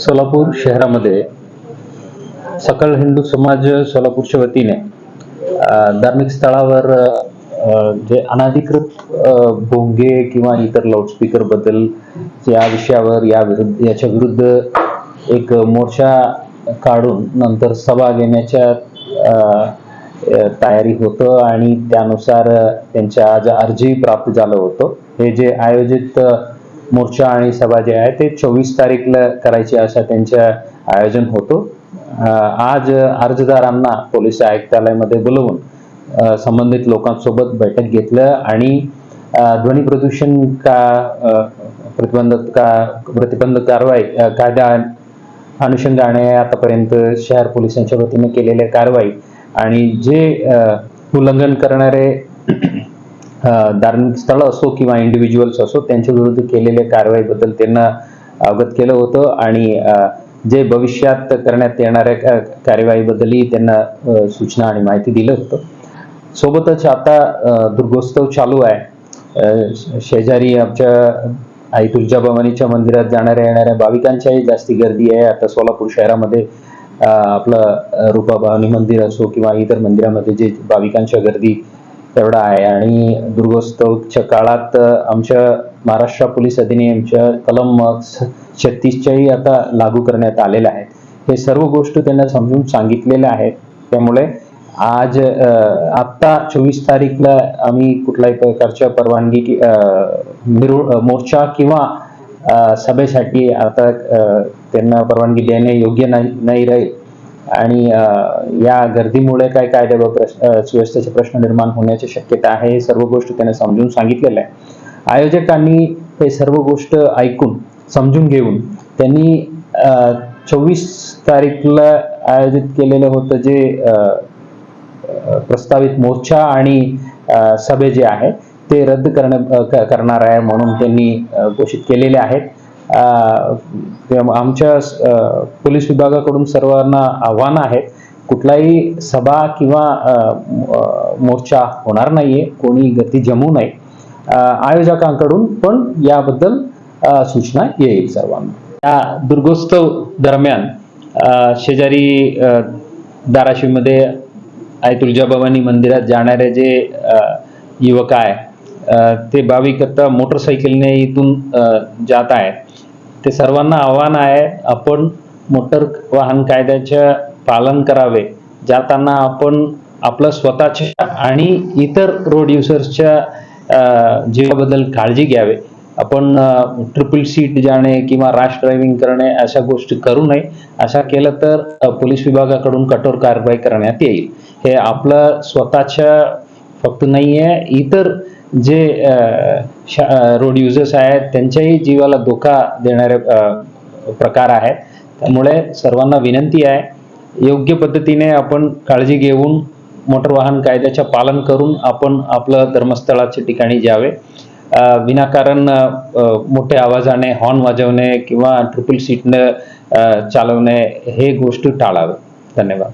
सोलापूर शहरामध्ये सकल हिंदू समाज सोलापूरच्या वतीने धार्मिक स्थळावर जे अनाधिकृत भोंगे किंवा इतर लाऊडस्पीकरबद्दल या विषयावर या विरुद्ध याच्या विरुद्ध एक मोर्चा काढून नंतर सभा घेण्याच्या तयारी होतं आणि त्यानुसार त्यांच्या आज अर्जी प्राप्त झालं होतं हे जे आयोजित मोर्चा आणि सभा जे आहे ते चोवीस तारीखला करायचे असं त्यांच्या आयोजन होतो. आज अर्जदारांना पोलीस आयुक्तालयामध्ये बोलवून संबंधित लोकांसोबत बैठक घेतलं आणि ध्वनी प्रदूषण का प्रतिबंधक का प्रतिबंध कारवाई कायदा अनुषंगाने आतापर्यंत शहर पोलिसांच्या वतीने केलेल्या कारवाई आणि जे उल्लंघन करणारे धार्मिक स्थळ असो किंवा इंडिव्हिज्युअल्स असो त्यांच्या विरुद्ध केलेल्या कारवाईबद्दल त्यांना अवगत केलं होतं आणि जे भविष्यात करण्यात येणाऱ्या कार्यवाहीबद्दलही त्यांना सूचना आणि माहिती दिलं होतं. सोबतच आता दुर्गोत्सव चालू आहे. शेजारी आमच्या आई तुळजाभवानीच्या मंदिरात जाणाऱ्या येणाऱ्या भाविकांच्याही जास्ती गर्दी आहे. आता सोलापूर शहरामध्ये आपलं अ, रूपाभवानी मंदिर असो किंवा इतर मंदिरामध्ये जे भाविकांच्या गर्दी तेवढा आहे. आणि दुर्गोत्सवच्या काळात आमच्या महाराष्ट्र पोलीस अधिनियमच्या कलम छत्तीसच्याही आता लागू करण्यात आलेल्या आहेत. हे सर्व गोष्ट त्यांना समजून सांगितलेल्या आहेत. त्यामुळे आज आत्ता चोवीस तारीखला आम्ही कुठल्याही प्रकारच्या परवानगी मोर्चा किंवा सभेसाठी आता त्यांना परवानगी देणे योग्य नाही नाही राहील. आणि या गर्दीमुळे काय कायदे व प्रश्न सुव्यवस्थेचे प्रश्न निर्माण होण्याची शक्यता आहे हे सर्व गोष्टी त्याने समजून सांगितलेलं आहे. आयोजकांनी हे सर्व गोष्ट ऐकून समजून घेऊन त्यांनी चोवीस तारीखला आयोजित केलेलं होतं जे प्रस्तावित मोर्चा आणि सभे जे आहे ते रद्द करण्या करणार आहे म्हणून त्यांनी घोषित केलेले आहेत. आमच्या पोलीस विभागाकडून सर्वांना आव्हान आहे कुठलाही सभा किंवा मोर्चा होणार नाहीये कोणी गती जमू नये आयोजकांकडून पण याबद्दल सूचना येईल सर्वांना. या दुर्गोत्सव दरम्यान शेजारी धाराशिवमध्ये आई तुळजाभवानी मंदिरात जाणारे जे युवक आहे ते भाविक आता मोटरसायकलने इथून जात आहेत. ते सर्वांना आव्हान आहे आपण मोटर वाहन कायद्याचे पालन करावे. जाताना आपण आपलं स्वतःच्या आणि इतर रोड युजर्सच्या जीवाबद्दल काळजी घ्यावे. आपण ट्रिपल सीट जाणे किंवा रॅश ड्रायव्हिंग करणे अशा गोष्टी करू नये. अशा केलं तर पोलीस विभागाकडून कठोर कारवाई करण्यात येईल. हे आपलं स्वतःच्या फक्त नाही आहे इतर जे रोड युजर्स आहेत त्यांच्याही जीवाला धोका देणारे प्रकार आहेत. त्यामुळे सर्वांना विनंती आहे योग्य पद्धतीने आपण काळजी घेऊन मोटर वाहन कायद्याचे पालन करून आपण आपलं धर्मस्थळाच्या ठिकाणी जावे. विनाकारण मोठ्या आवाजाने हॉर्न वाजवणे किंवा ट्रिपल सीटनं चालवणे हे गोष्टी टाळावे. धन्यवाद.